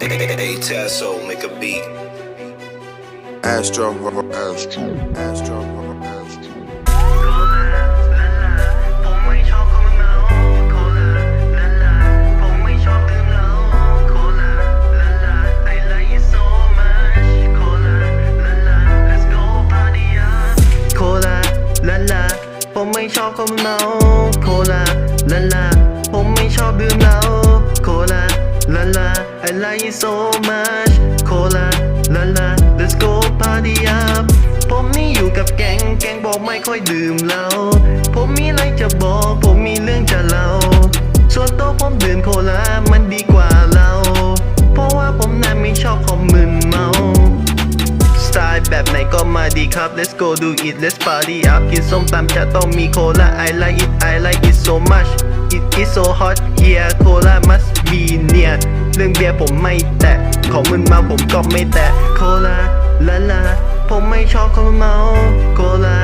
Hey Tasso, make a beat. Astro, Astro, Astro, Astro. ผมไม่ชอบคนเมาโคลาลาลาผมไม่ชอบดื่มเหล้า ลาลา I like it so much โคลาลาลา let's go party up ผมนี่อยู่กับแก๊งแก๊งบอกไม่ค่อยดื่มเหล้าผมมีอะไรจะบอก ผมมีเรื่องจะเล่า ส่วนตัวผมดื่มโคลา มันดีกว่าเราเพราะว่าผมนั้นไม่ชอบของมึนเมาสไตล์แบบไหนก็มาดีครับ let's go do it let's party up กินส้มตำจะต้องมีโคลา I like it I like it so much is so hot yeah โคลา must be near เรื่องเบียร์ผมไม่แตะ ของมึนเมาผมก็ไม่แตะ โคลาลาลา ผมไม่ชอบคนเมาโคลา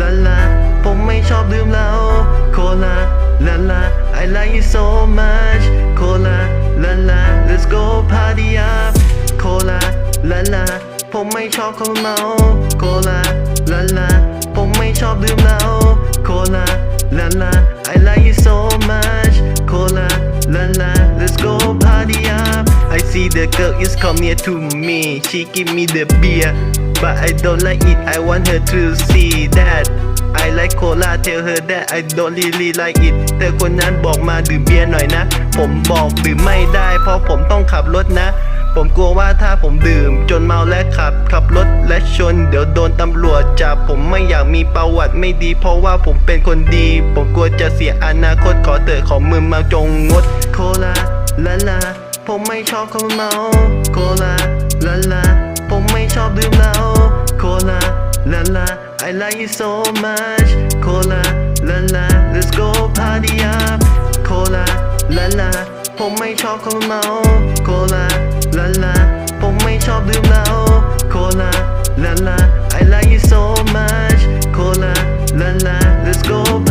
ลาลา ผมไม่ชอบดื่มเหล้าโคลาลาลา I like it so much โคลาลาลา let's go party up โคลาลาลา ผมไม่ชอบคนเมาโคลาลาลา ผมไม่ชอบดื่มเหล้าโคลาลาลา the girl is come near to me she give me the beer but I don't like it I want her to see that I like cola tell her that I don't really like it เธอคนนั้นบอกมาดื่มเบียร์หน่อยนะ ผมบอกดื่มไม่ได้ เพราะผมต้องขับรถนะ ผมกลัวว่าถ้าผมดื่ม จนเมาและขับ ขับรถและชน เดี๋ยวโดนตำรวจจับ ผมไม่อยากมีประวัติไม่ดี เพราะว่าผมเป็นคนดี ผมกลัวจะเสียอนาคตขอเถอขอมือมาจงงดโคลาลาลา ผมไม่ชอบคนเมาโคลาลาลาผมไม่ชอบดื่มเหล้าโคลาลาลา I like you so much โคลาลาลา Let's go party up โคลาลาลา ผมไม่ชอบคนเมาโคลาลาลา ผมไม่ชอบดื่มเหล้าโคลาลาลา I like you so much โคลาลาลา Let's go